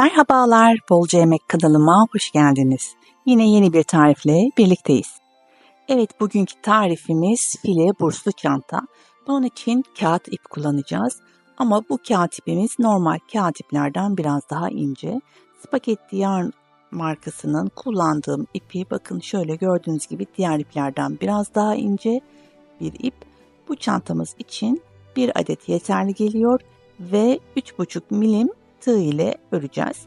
Merhabalar, Bolca Yemek kanalıma hoş geldiniz. Yine yeni bir tarifle birlikteyiz. Evet, bugünkü tarifimiz file burslu çanta. Bunun için kağıt ip kullanacağız. Ama bu kağıt ipimiz normal kağıt iplerden biraz daha ince. Spagetti yarn markasının kullandığım ipi bakın şöyle gördüğünüz gibi diğer iplerden biraz daha ince bir ip. Bu çantamız için bir adet yeterli geliyor ve 3,5 milim tığ ile öreceğiz.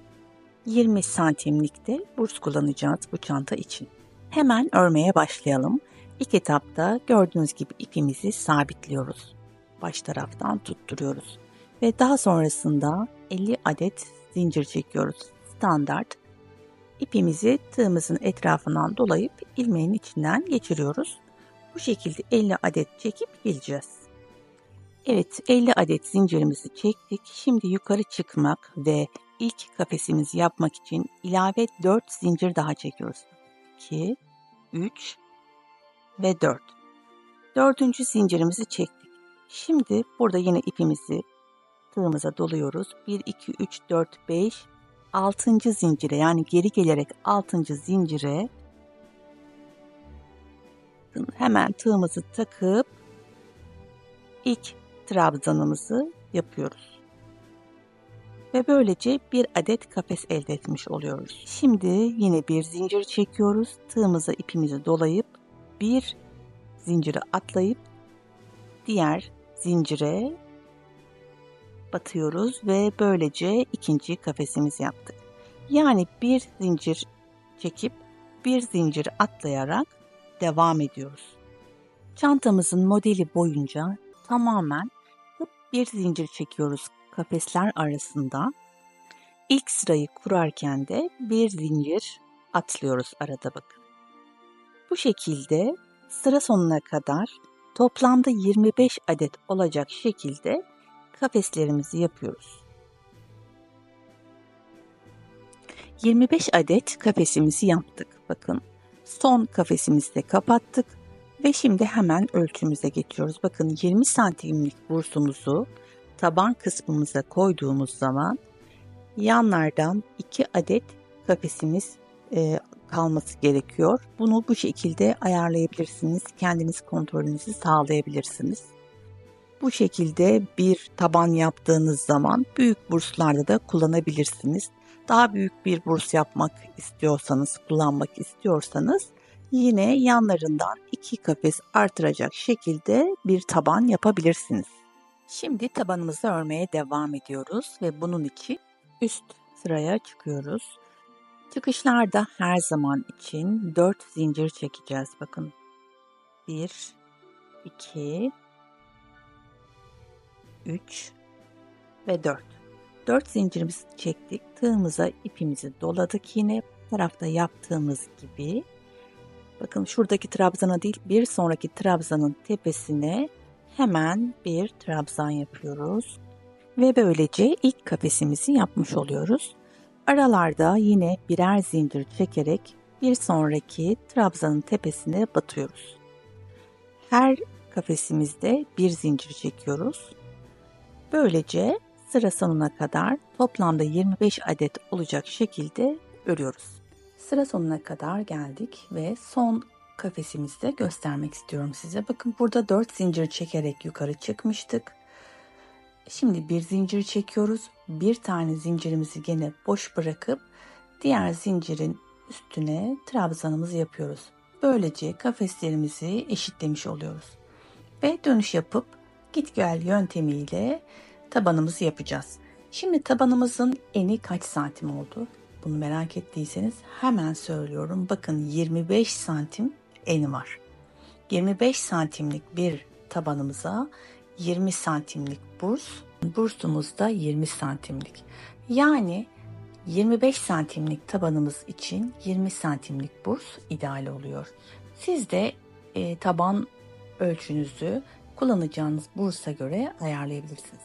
20 santimlikte burs kullanacağız bu çanta için. Hemen örmeye başlayalım. İlk etapta gördüğünüz gibi ipimizi sabitliyoruz. Baş taraftan tutturuyoruz. Ve daha sonrasında 50 adet zincir çekiyoruz. Standart. İpimizi tığımızın etrafından dolayıp ilmeğin içinden geçiriyoruz. Bu şekilde 50 adet çekip geleceğiz. Evet 50 adet zincirimizi çektik. Şimdi yukarı çıkmak ve ilk kafesimizi yapmak için ilave 4 zincir daha çekiyoruz. 2, 3 ve 4. Dördüncü zincirimizi çektik. Şimdi burada yine ipimizi tığımıza doluyoruz. 1, 2, 3, 4, 5, 6. zincire yani geri gelerek 6. zincire hemen tığımızı takıp ilk trabzanımızı yapıyoruz. Ve böylece bir adet kafes elde etmiş oluyoruz. Şimdi yine bir zincir çekiyoruz. Tığımıza ipimizi dolayıp bir zinciri atlayıp diğer zincire batıyoruz ve böylece ikinci kafesimizi yaptık. Yani bir zincir çekip bir zincir atlayarak devam ediyoruz. Çantamızın modeli boyunca tamamen bir zincir çekiyoruz kafesler arasında. İlk sırayı kurarken de bir zincir atlıyoruz arada bakın. Bu şekilde sıra sonuna kadar toplamda 25 adet olacak şekilde kafeslerimizi yapıyoruz. 25 adet kafesimizi yaptık. Bakın son kafesimizi de kapattık. Ve şimdi hemen ölçümüze geçiyoruz. Bakın 20 santimlik bursumuzu taban kısmımıza koyduğumuz zaman yanlardan 2 adet kafesimiz e, kalması gerekiyor. Bunu bu şekilde ayarlayabilirsiniz. Kendiniz kontrolünüzü sağlayabilirsiniz. Bu şekilde bir taban yaptığınız zaman büyük burslarda da kullanabilirsiniz. Daha büyük bir burs yapmak istiyorsanız, kullanmak istiyorsanız yine yanlarından iki kafes artıracak şekilde bir taban yapabilirsiniz. Şimdi tabanımızı örmeye devam ediyoruz ve bunun için üst sıraya çıkıyoruz. Çıkışlarda her zaman için 4 zincir çekeceğiz. Bakın 1, 2, 3 ve 4. 4 zincirimizi çektik. Tığımıza ipimizi doladık yine tarafta yaptığımız gibi. Bakın şuradaki trabzana değil bir sonraki trabzanın tepesine hemen bir trabzan yapıyoruz. Ve böylece ilk kafesimizi yapmış oluyoruz. Aralarda yine birer zincir çekerek bir sonraki trabzanın tepesine batıyoruz. Her kafesimizde bir zincir çekiyoruz. Böylece sıra sonuna kadar toplamda 25 adet olacak şekilde örüyoruz. Sıra sonuna kadar geldik ve son kafesimizi de göstermek istiyorum size. Bakın burada 4 zincir çekerek yukarı çıkmıştık. Şimdi bir zincir çekiyoruz. Bir tane zincirimizi gene boş bırakıp diğer zincirin üstüne trabzanımızı yapıyoruz. Böylece kafeslerimizi eşitlemiş oluyoruz. Ve dönüş yapıp git gel yöntemiyle tabanımızı yapacağız. Şimdi tabanımızın eni kaç santim oldu? Bunu merak ettiyseniz hemen söylüyorum. Bakın 25 santim eni var. 25 santimlik bir tabanımıza 20 santimlik burs, bursumuz da 20 santimlik. Yani 25 santimlik tabanımız için 20 santimlik burs ideal oluyor. Siz de e, taban ölçünüzü kullanacağınız bursa göre ayarlayabilirsiniz.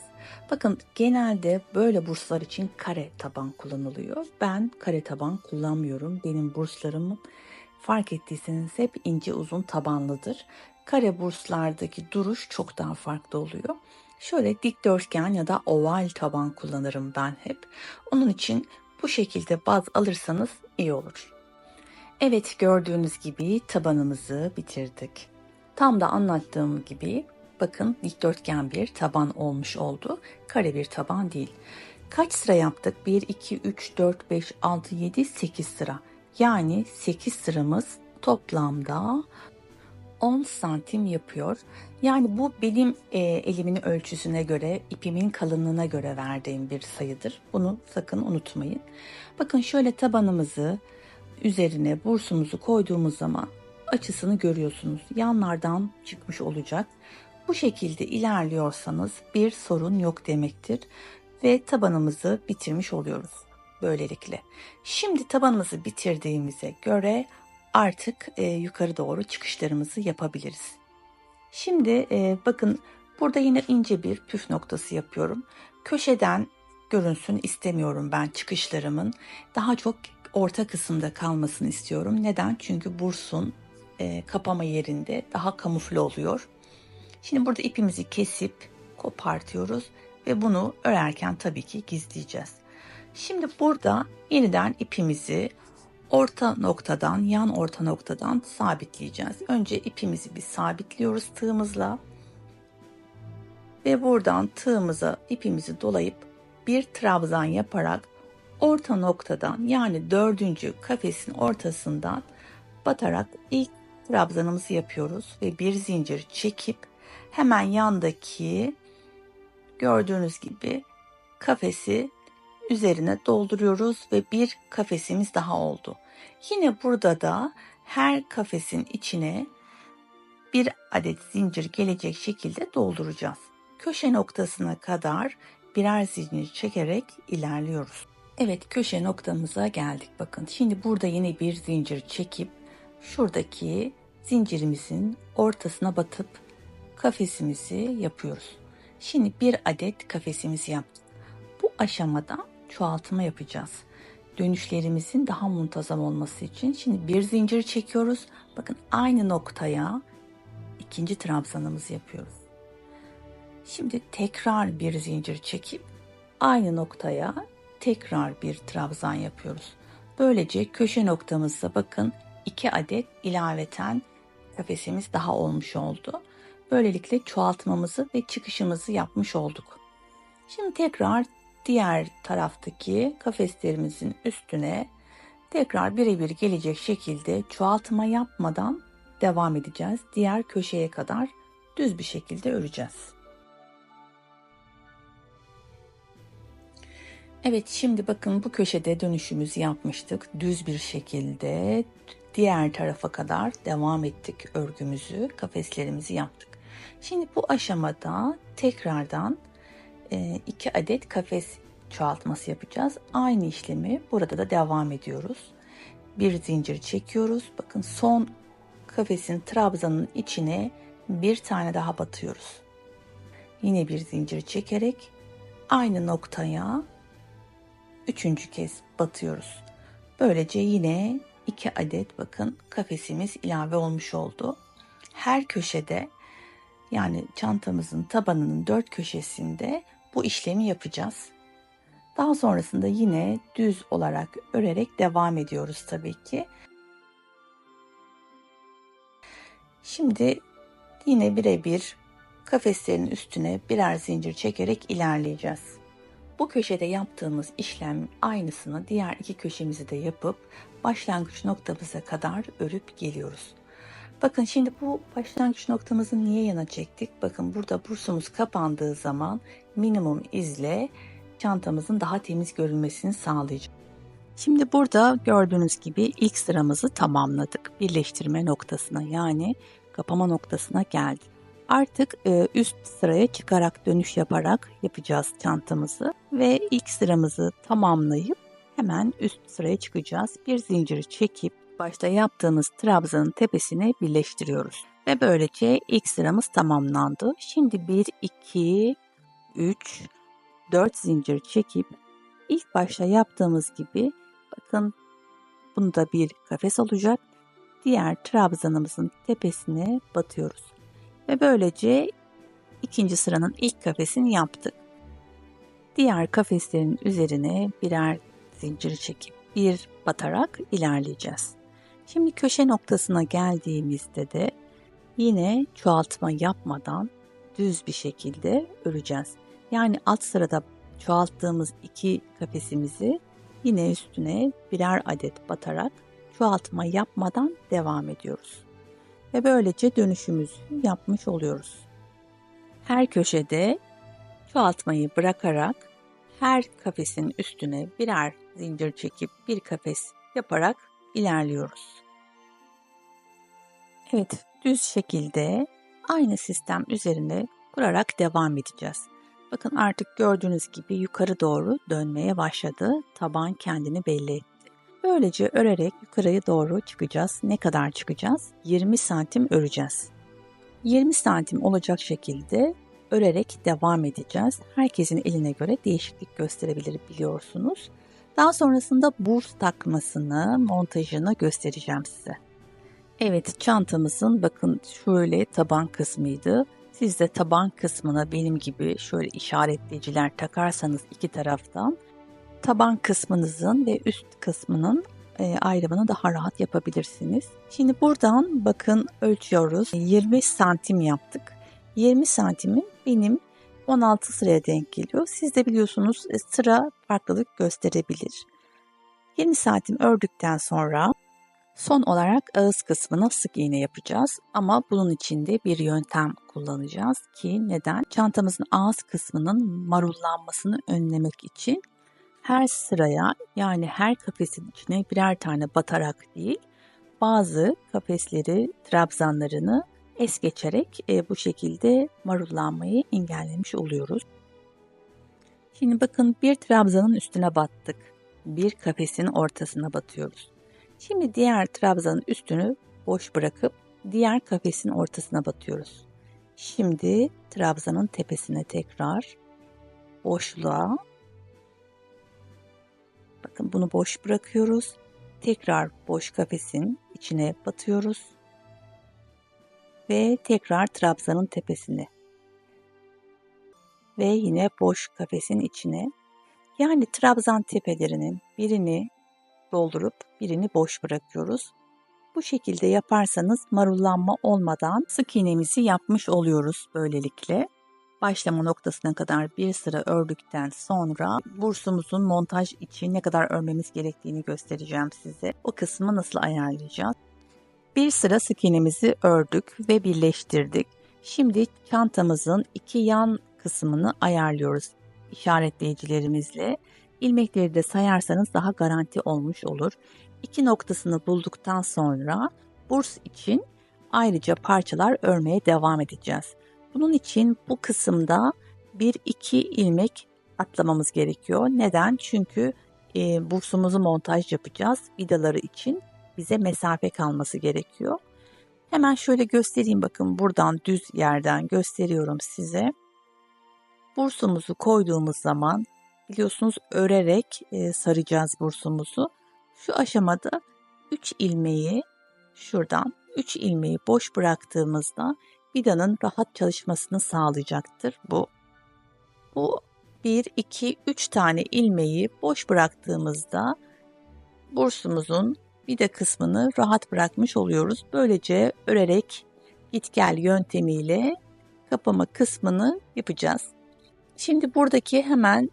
Bakın genelde böyle burslar için kare taban kullanılıyor. Ben kare taban kullanmıyorum. Benim burslarım fark ettiyseniz hep ince uzun tabanlıdır. Kare burslardaki duruş çok daha farklı oluyor. Şöyle dikdörtgen ya da oval taban kullanırım ben hep. Onun için Bu şekilde baz alırsanız iyi olur. Evet gördüğünüz gibi tabanımızı bitirdik. Tam da anlattığım gibi bakın dikdörtgen bir taban olmuş oldu. Kare bir taban değil. Kaç sıra yaptık? 1, 2, 3, 4, 5, 6, 7, 8 sıra. Yani 8 sıramız toplamda 10 santim yapıyor. Yani bu benim e, elimin ölçüsüne göre, ipimin kalınlığına göre verdiğim bir sayıdır. Bunu sakın unutmayın. Bakın şöyle tabanımızı üzerine bursumuzu koyduğumuz zaman açısını görüyorsunuz. Yanlardan çıkmış olacak. Bu şekilde ilerliyorsanız bir sorun yok demektir ve tabanımızı bitirmiş oluyoruz böylelikle. Şimdi tabanımızı bitirdiğimize göre artık e, yukarı doğru çıkışlarımızı yapabiliriz. Şimdi e, bakın burada yine ince bir püf noktası yapıyorum. Köşeden görünsün istemiyorum ben çıkışlarımın. Daha çok orta kısımda kalmasını istiyorum. Neden? Çünkü bursun e, kapama yerinde daha kamufle oluyor. Şimdi burada ipimizi kesip kopartıyoruz ve bunu örerken tabii ki gizleyeceğiz. Şimdi burada yeniden ipimizi orta noktadan, yan orta noktadan sabitleyeceğiz. Önce ipimizi bir sabitliyoruz tığımızla. Ve buradan tığımıza ipimizi dolayıp bir trabzan yaparak orta noktadan yani dördüncü kafesin ortasından batarak ilk trabzanımızı yapıyoruz ve bir zincir çekip hemen yandaki gördüğünüz gibi kafesi üzerine dolduruyoruz ve bir kafesimiz daha oldu. Yine burada da her kafesin içine bir adet zincir gelecek şekilde dolduracağız. Köşe noktasına kadar birer zincir çekerek ilerliyoruz. Evet köşe noktamıza geldik bakın. Şimdi burada yine bir zincir çekip şuradaki zincirimizin ortasına batıp kafesimizi yapıyoruz. Şimdi bir adet kafesimizi yaptık. Bu aşamada çoğaltma yapacağız. Dönüşlerimizin daha muntazam olması için şimdi bir zincir çekiyoruz. Bakın aynı noktaya ikinci trabzanımızı yapıyoruz. Şimdi tekrar bir zincir çekip aynı noktaya tekrar bir trabzan yapıyoruz. Böylece köşe noktamızda bakın iki adet ilaveten kafesimiz daha olmuş oldu. Böylelikle çoğaltmamızı ve çıkışımızı yapmış olduk. Şimdi tekrar diğer taraftaki kafeslerimizin üstüne tekrar birebir gelecek şekilde çoğaltma yapmadan devam edeceğiz. Diğer köşeye kadar düz bir şekilde öreceğiz. Evet şimdi bakın bu köşede dönüşümüzü yapmıştık. Düz bir şekilde diğer tarafa kadar devam ettik örgümüzü, kafeslerimizi yaptık. Şimdi bu aşamada tekrardan e, iki adet kafes çoğaltması yapacağız. Aynı işlemi burada da devam ediyoruz. Bir zincir çekiyoruz. Bakın son kafesin trabzanın içine bir tane daha batıyoruz. Yine bir zincir çekerek aynı noktaya üçüncü kez batıyoruz. Böylece yine iki adet bakın kafesimiz ilave olmuş oldu. Her köşede yani çantamızın tabanının dört köşesinde bu işlemi yapacağız. Daha sonrasında yine düz olarak örerek devam ediyoruz tabii ki. Şimdi yine birebir kafeslerin üstüne birer zincir çekerek ilerleyeceğiz. Bu köşede yaptığımız işlem aynısını diğer iki köşemizi de yapıp başlangıç noktamıza kadar örüp geliyoruz. Bakın şimdi bu başlangıç noktamızı niye yana çektik? Bakın burada bursumuz kapandığı zaman minimum izle çantamızın daha temiz görünmesini sağlayacak. Şimdi burada gördüğünüz gibi ilk sıramızı tamamladık. Birleştirme noktasına yani kapama noktasına geldik. Artık e, üst sıraya çıkarak dönüş yaparak yapacağız çantamızı ve ilk sıramızı tamamlayıp hemen üst sıraya çıkacağız. Bir zinciri çekip başta yaptığımız trabzanın tepesine birleştiriyoruz. Ve böylece ilk sıramız tamamlandı. Şimdi 1, 2, 3, 4 zincir çekip ilk başta yaptığımız gibi bakın bunda bir kafes olacak. Diğer trabzanımızın tepesine batıyoruz. Ve böylece ikinci sıranın ilk kafesini yaptık. Diğer kafeslerin üzerine birer zinciri çekip bir batarak ilerleyeceğiz. Şimdi köşe noktasına geldiğimizde de yine çoğaltma yapmadan düz bir şekilde öreceğiz. Yani alt sırada çoğalttığımız iki kafesimizi yine üstüne birer adet batarak çoğaltma yapmadan devam ediyoruz. Ve böylece dönüşümüzü yapmış oluyoruz. Her köşede çoğaltmayı bırakarak her kafesin üstüne birer zincir çekip bir kafes yaparak ilerliyoruz. Evet, düz şekilde aynı sistem üzerine kurarak devam edeceğiz. Bakın artık gördüğünüz gibi yukarı doğru dönmeye başladı. Taban kendini belli etti. Böylece örerek yukarıya doğru çıkacağız. Ne kadar çıkacağız? 20 santim öreceğiz. 20 santim olacak şekilde örerek devam edeceğiz. Herkesin eline göre değişiklik gösterebilir biliyorsunuz. Daha sonrasında burs takmasını, montajını göstereceğim size. Evet çantamızın bakın şöyle taban kısmıydı. Siz de taban kısmına benim gibi şöyle işaretleyiciler takarsanız iki taraftan taban kısmınızın ve üst kısmının e, ayrımını daha rahat yapabilirsiniz. Şimdi buradan bakın ölçüyoruz. 20 santim yaptık. 20 santimin benim 16 sıraya denk geliyor. Siz de biliyorsunuz e, sıra farklılık gösterebilir. 20 santim ördükten sonra son olarak ağız kısmına sık iğne yapacağız. Ama bunun için de bir yöntem kullanacağız ki neden? Çantamızın ağız kısmının marullanmasını önlemek için her sıraya yani her kafesin içine birer tane batarak değil bazı kafesleri, trabzanlarını es geçerek e, bu şekilde marullanmayı engellemiş oluyoruz. Şimdi bakın bir trabzanın üstüne battık. Bir kafesin ortasına batıyoruz. Şimdi diğer trabzanın üstünü boş bırakıp diğer kafesin ortasına batıyoruz. Şimdi trabzanın tepesine tekrar boşluğa bakın bunu boş bırakıyoruz. Tekrar boş kafesin içine batıyoruz ve tekrar trabzanın tepesine ve yine boş kafesin içine yani trabzan tepelerinin birini doldurup birini boş bırakıyoruz. Bu şekilde yaparsanız marullanma olmadan sık iğnemizi yapmış oluyoruz böylelikle. Başlama noktasına kadar bir sıra ördükten sonra bursumuzun montaj için ne kadar örmemiz gerektiğini göstereceğim size. O kısmı nasıl ayarlayacağız? Bir sıra sık iğnemizi ördük ve birleştirdik. Şimdi çantamızın iki yan kısmını ayarlıyoruz işaretleyicilerimizle. İlmekleri de sayarsanız daha garanti olmuş olur. İki noktasını bulduktan sonra burs için ayrıca parçalar örmeye devam edeceğiz. Bunun için bu kısımda bir iki ilmek atlamamız gerekiyor. Neden? Çünkü e, bursumuzu montaj yapacağız vidaları için bize mesafe kalması gerekiyor. Hemen şöyle göstereyim bakın buradan düz yerden gösteriyorum size. Bursumuzu koyduğumuz zaman biliyorsunuz örerek e, saracağız bursumuzu. Şu aşamada 3 ilmeği şuradan 3 ilmeği boş bıraktığımızda vidanın rahat çalışmasını sağlayacaktır bu. Bu 1, 2, 3 tane ilmeği boş bıraktığımızda bursumuzun vida kısmını rahat bırakmış oluyoruz. Böylece örerek git gel yöntemiyle kapama kısmını yapacağız. Şimdi buradaki hemen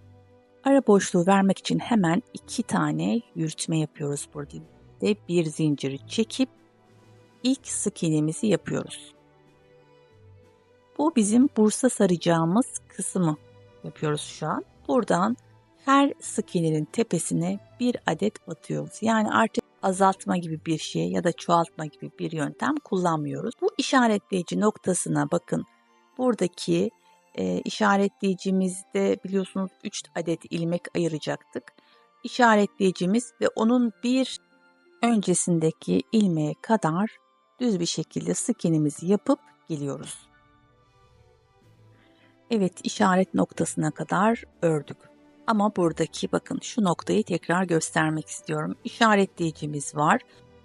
ara boşluğu vermek için hemen iki tane yürütme yapıyoruz burada. Ve bir zinciri çekip ilk sık iğnemizi yapıyoruz. Bu bizim bursa saracağımız kısmı yapıyoruz şu an. Buradan her sık iğnenin tepesine bir adet batıyoruz. Yani artık azaltma gibi bir şey ya da çoğaltma gibi bir yöntem kullanmıyoruz. Bu işaretleyici noktasına bakın. Buradaki e, işaretleyicimizde biliyorsunuz 3 adet ilmek ayıracaktık. İşaretleyicimiz ve onun bir öncesindeki ilmeğe kadar düz bir şekilde sık iğnemizi yapıp geliyoruz. Evet işaret noktasına kadar ördük. Ama buradaki bakın şu noktayı tekrar göstermek istiyorum. İşaretleyicimiz var.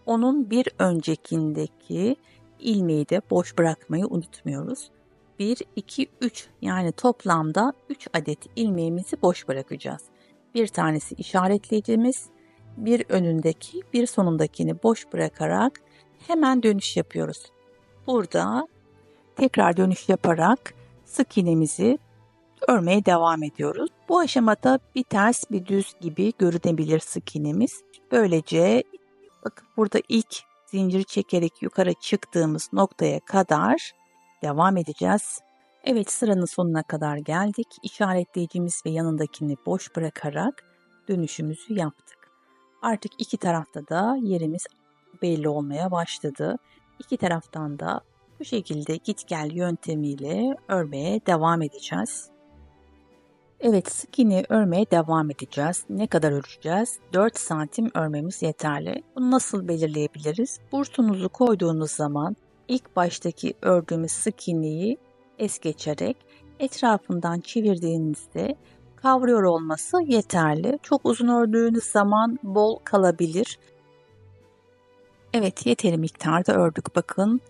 Onun bir öncekindeki ilmeği de boş bırakmayı unutmuyoruz. 1, 2, 3 yani toplamda 3 adet ilmeğimizi boş bırakacağız. Bir tanesi işaretleyicimiz, bir önündeki, bir sonundakini boş bırakarak hemen dönüş yapıyoruz. Burada tekrar dönüş yaparak sık iğnemizi örmeye devam ediyoruz. Bu aşamada bir ters bir düz gibi görünebilir sık iğnemiz. Böylece bakın burada ilk zincir çekerek yukarı çıktığımız noktaya kadar devam edeceğiz. Evet sıranın sonuna kadar geldik. İşaretleyicimiz ve yanındakini boş bırakarak dönüşümüzü yaptık. Artık iki tarafta da yerimiz belli olmaya başladı. İki taraftan da bu şekilde git gel yöntemiyle örmeye devam edeceğiz. Evet sık iğneyi örmeye devam edeceğiz. Ne kadar öreceğiz? 4 santim örmemiz yeterli. Bunu nasıl belirleyebiliriz? Bursunuzu koyduğunuz zaman ilk baştaki ördüğümüz sık iğneyi es geçerek etrafından çevirdiğinizde kavruyor olması yeterli. Çok uzun ördüğünüz zaman bol kalabilir. Evet yeteri miktarda ördük bakın.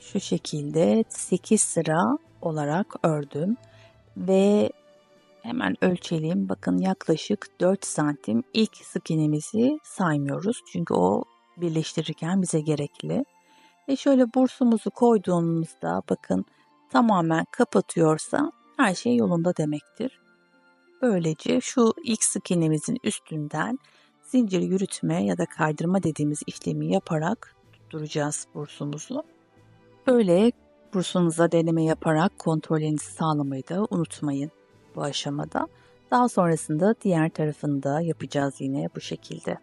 Şu şekilde 8 sıra olarak ördüm ve hemen ölçelim. Bakın yaklaşık 4 santim ilk sık iğnemizi saymıyoruz. Çünkü o birleştirirken bize gerekli. Ve şöyle bursumuzu koyduğumuzda bakın tamamen kapatıyorsa her şey yolunda demektir. Böylece şu ilk sık iğnemizin üstünden zincir yürütme ya da kaydırma dediğimiz işlemi yaparak tutturacağız bursumuzu. Böyle bursunuza deneme yaparak kontrolünüzü sağlamayı da unutmayın bu aşamada. Daha sonrasında diğer tarafını da yapacağız yine bu şekilde.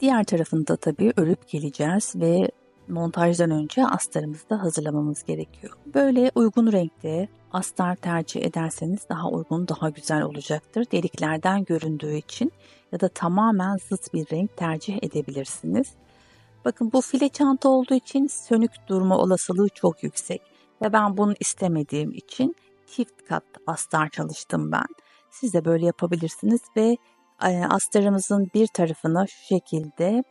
Diğer tarafını da tabii örüp geleceğiz ve montajdan önce astarımızı da hazırlamamız gerekiyor. Böyle uygun renkte astar tercih ederseniz daha uygun, daha güzel olacaktır. Deliklerden göründüğü için ya da tamamen zıt bir renk tercih edebilirsiniz. Bakın bu file çanta olduğu için sönük durma olasılığı çok yüksek ve ben bunu istemediğim için çift kat astar çalıştım ben. Siz de böyle yapabilirsiniz ve e, astarımızın bir tarafına şu şekilde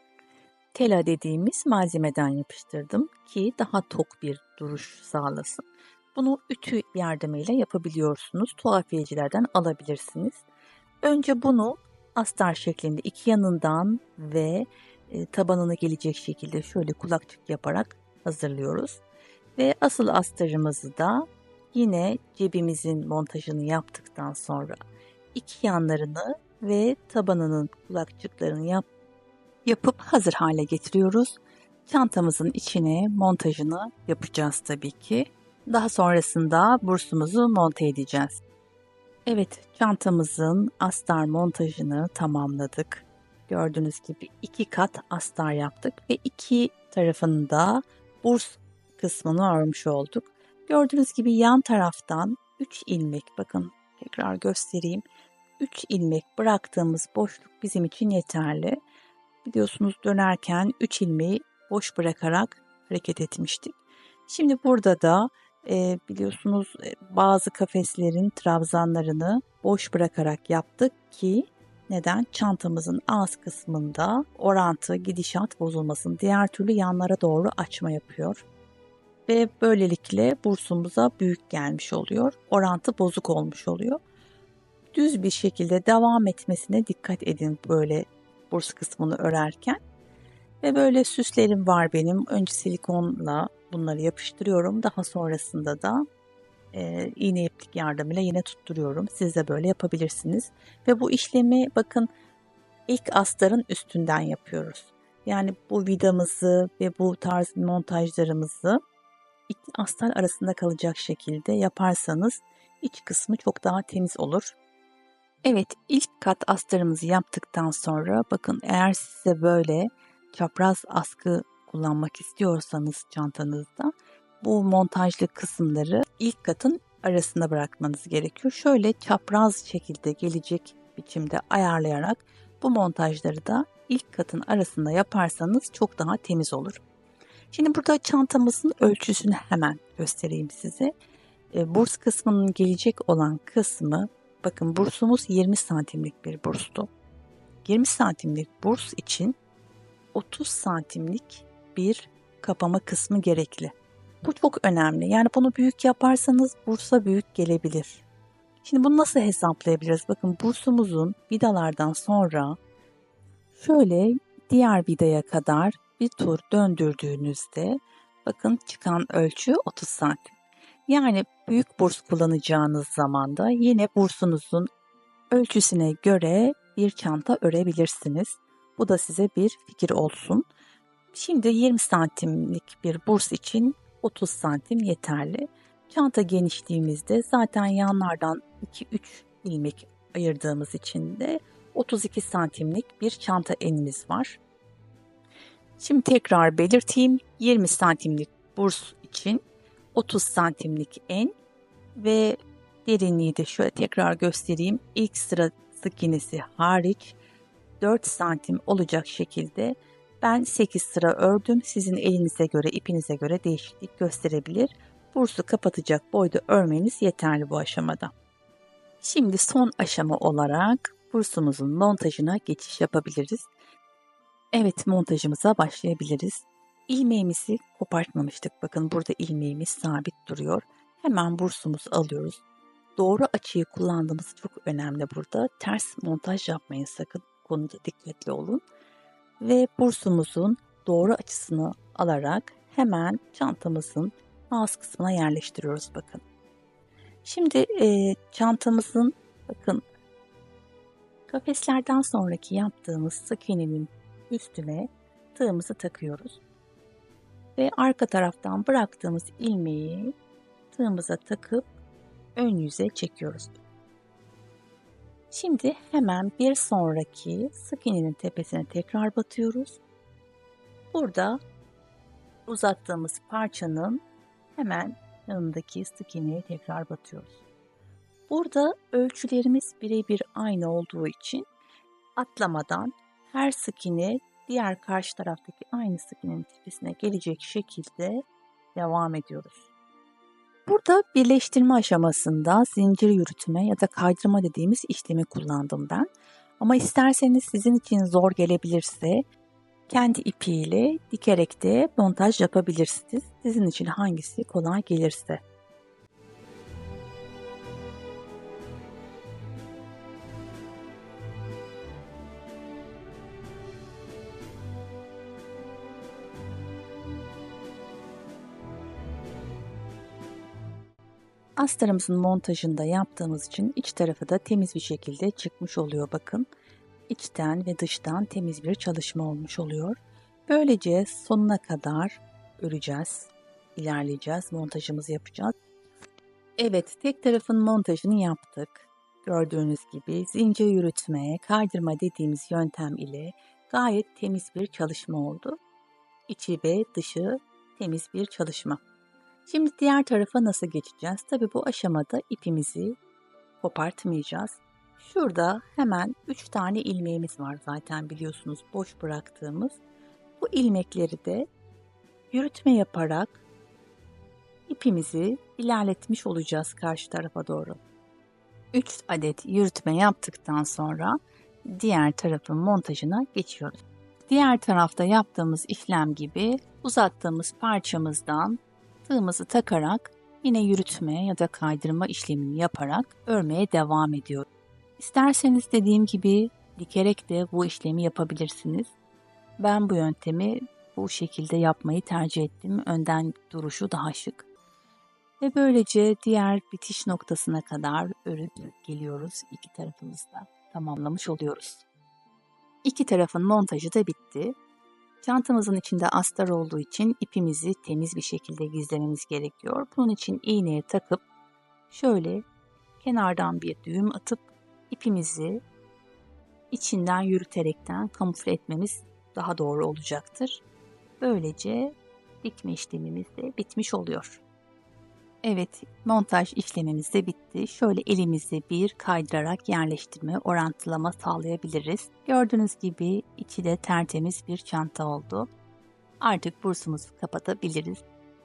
tela dediğimiz malzemeden yapıştırdım ki daha tok bir duruş sağlasın. Bunu ütü yardımıyla yapabiliyorsunuz. Tuhafiyecilerden alabilirsiniz. Önce bunu astar şeklinde iki yanından ve e, tabanına gelecek şekilde şöyle kulakçık yaparak hazırlıyoruz. Ve asıl astarımızı da yine cebimizin montajını yaptıktan sonra iki yanlarını ve tabanının kulakçıklarını yap, yapıp hazır hale getiriyoruz. Çantamızın içine montajını yapacağız tabii ki. Daha sonrasında bursumuzu monte edeceğiz. Evet, çantamızın astar montajını tamamladık. Gördüğünüz gibi iki kat astar yaptık ve iki tarafında burs kısmını örmüş olduk. Gördüğünüz gibi yan taraftan 3 ilmek bakın tekrar göstereyim. 3 ilmek bıraktığımız boşluk bizim için yeterli. Biliyorsunuz dönerken 3 ilmeği boş bırakarak hareket etmiştik. Şimdi burada da e, biliyorsunuz e, bazı kafeslerin trabzanlarını boş bırakarak yaptık ki neden? Çantamızın ağız kısmında orantı, gidişat bozulmasın. Diğer türlü yanlara doğru açma yapıyor. Ve böylelikle bursumuza büyük gelmiş oluyor. Orantı bozuk olmuş oluyor. Düz bir şekilde devam etmesine dikkat edin böyle burs kısmını örerken. Ve böyle süslerim var benim. Önce silikonla bunları yapıştırıyorum. Daha sonrasında da e, iğne iplik yardımıyla yine tutturuyorum. Siz de böyle yapabilirsiniz. Ve bu işlemi bakın ilk astarın üstünden yapıyoruz. Yani bu vidamızı ve bu tarz montajlarımızı iki astar arasında kalacak şekilde yaparsanız iç kısmı çok daha temiz olur. Evet ilk kat astarımızı yaptıktan sonra bakın eğer size böyle çapraz askı kullanmak istiyorsanız çantanızda bu montajlı kısımları ilk katın arasında bırakmanız gerekiyor. Şöyle çapraz şekilde gelecek biçimde ayarlayarak bu montajları da ilk katın arasında yaparsanız çok daha temiz olur. Şimdi burada çantamızın ölçüsünü hemen göstereyim size. E, burs kısmının gelecek olan kısmı bakın bursumuz 20 santimlik bir burstu. 20 santimlik burs için 30 santimlik bir kapama kısmı gerekli. Bu çok önemli. Yani bunu büyük yaparsanız bursa büyük gelebilir. Şimdi bunu nasıl hesaplayabiliriz? Bakın bursumuzun vidalardan sonra şöyle diğer vidaya kadar bir tur döndürdüğünüzde bakın çıkan ölçü 30 santim. Yani büyük burs kullanacağınız zaman da yine bursunuzun ölçüsüne göre bir çanta örebilirsiniz. Bu da size bir fikir olsun. Şimdi 20 santimlik bir burs için 30 santim yeterli. Çanta genişliğimizde zaten yanlardan 2-3 ilmek ayırdığımız için de 32 santimlik bir çanta enimiz var. Şimdi tekrar belirteyim. 20 santimlik burs için 30 santimlik en ve derinliği de şöyle tekrar göstereyim. İlk sıra sık iğnesi hariç 4 santim olacak şekilde ben 8 sıra ördüm. Sizin elinize göre, ipinize göre değişiklik gösterebilir. Bursu kapatacak boyda örmeniz yeterli bu aşamada. Şimdi son aşama olarak bursumuzun montajına geçiş yapabiliriz. Evet montajımıza başlayabiliriz. İlmeğimizi kopartmamıştık. Bakın burada ilmeğimiz sabit duruyor. Hemen bursumuzu alıyoruz. Doğru açıyı kullandığımız çok önemli burada. Ters montaj yapmayın sakın. Konuda dikkatli olun. Ve bursumuzun doğru açısını alarak hemen çantamızın ağız kısmına yerleştiriyoruz bakın. Şimdi e, çantamızın bakın kafeslerden sonraki yaptığımız sık iğnenin üstüne tığımızı takıyoruz. Ve arka taraftan bıraktığımız ilmeği tığımıza takıp ön yüze çekiyoruz. Şimdi hemen bir sonraki sık iğnenin tepesine tekrar batıyoruz. Burada uzattığımız parçanın hemen yanındaki sık iğneye tekrar batıyoruz. Burada ölçülerimiz birebir aynı olduğu için atlamadan her sık iğne diğer karşı taraftaki aynı sık iğnenin tepesine gelecek şekilde devam ediyoruz. Burada birleştirme aşamasında zincir yürütme ya da kaydırma dediğimiz işlemi kullandım ben. Ama isterseniz sizin için zor gelebilirse kendi ipiyle dikerek de montaj yapabilirsiniz. Sizin için hangisi kolay gelirse. Astarımızın montajında yaptığımız için iç tarafı da temiz bir şekilde çıkmış oluyor bakın. İçten ve dıştan temiz bir çalışma olmuş oluyor. Böylece sonuna kadar öreceğiz, ilerleyeceğiz, montajımızı yapacağız. Evet, tek tarafın montajını yaptık. Gördüğünüz gibi zincir yürütmeye, kaydırma dediğimiz yöntem ile gayet temiz bir çalışma oldu. İçi ve dışı temiz bir çalışma. Şimdi diğer tarafa nasıl geçeceğiz? Tabi bu aşamada ipimizi kopartmayacağız. Şurada hemen 3 tane ilmeğimiz var zaten biliyorsunuz boş bıraktığımız. Bu ilmekleri de yürütme yaparak ipimizi ilerletmiş olacağız karşı tarafa doğru. 3 adet yürütme yaptıktan sonra diğer tarafın montajına geçiyoruz. Diğer tarafta yaptığımız işlem gibi uzattığımız parçamızdan Tığımızı takarak yine yürütme ya da kaydırma işlemini yaparak örmeye devam ediyoruz. İsterseniz dediğim gibi dikerek de bu işlemi yapabilirsiniz. Ben bu yöntemi bu şekilde yapmayı tercih ettim. Önden duruşu daha şık. Ve böylece diğer bitiş noktasına kadar örüp geliyoruz. İki tarafımızda tamamlamış oluyoruz. İki tarafın montajı da bitti. Çantamızın içinde astar olduğu için ipimizi temiz bir şekilde gizlememiz gerekiyor. Bunun için iğneye takıp şöyle kenardan bir düğüm atıp ipimizi içinden yürüterekten kamufle etmemiz daha doğru olacaktır. Böylece dikme işlemimiz de bitmiş oluyor. Evet, montaj işlemimiz de bitti. Şöyle elimizde bir kaydırarak yerleştirme, orantılama sağlayabiliriz. Gördüğünüz gibi içi de tertemiz bir çanta oldu. Artık bursumuzu kapatabiliriz.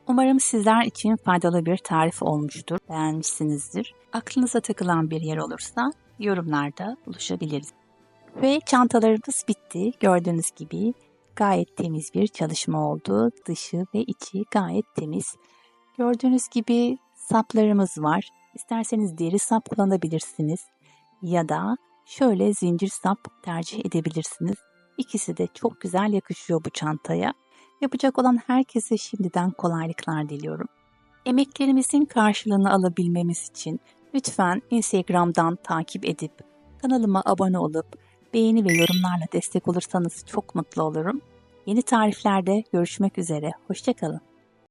Umarım sizler için faydalı bir tarif olmuştur, beğenmişsinizdir. Aklınıza takılan bir yer olursa yorumlarda buluşabiliriz. Ve çantalarımız bitti. Gördüğünüz gibi gayet temiz bir çalışma oldu. Dışı ve içi gayet temiz. Gördüğünüz gibi saplarımız var. İsterseniz deri sap kullanabilirsiniz ya da şöyle zincir sap tercih edebilirsiniz. İkisi de çok güzel yakışıyor bu çantaya. Yapacak olan herkese şimdiden kolaylıklar diliyorum. Emeklerimizin karşılığını alabilmemiz için lütfen Instagram'dan takip edip kanalıma abone olup beğeni ve yorumlarla destek olursanız çok mutlu olurum. Yeni tariflerde görüşmek üzere. Hoşçakalın.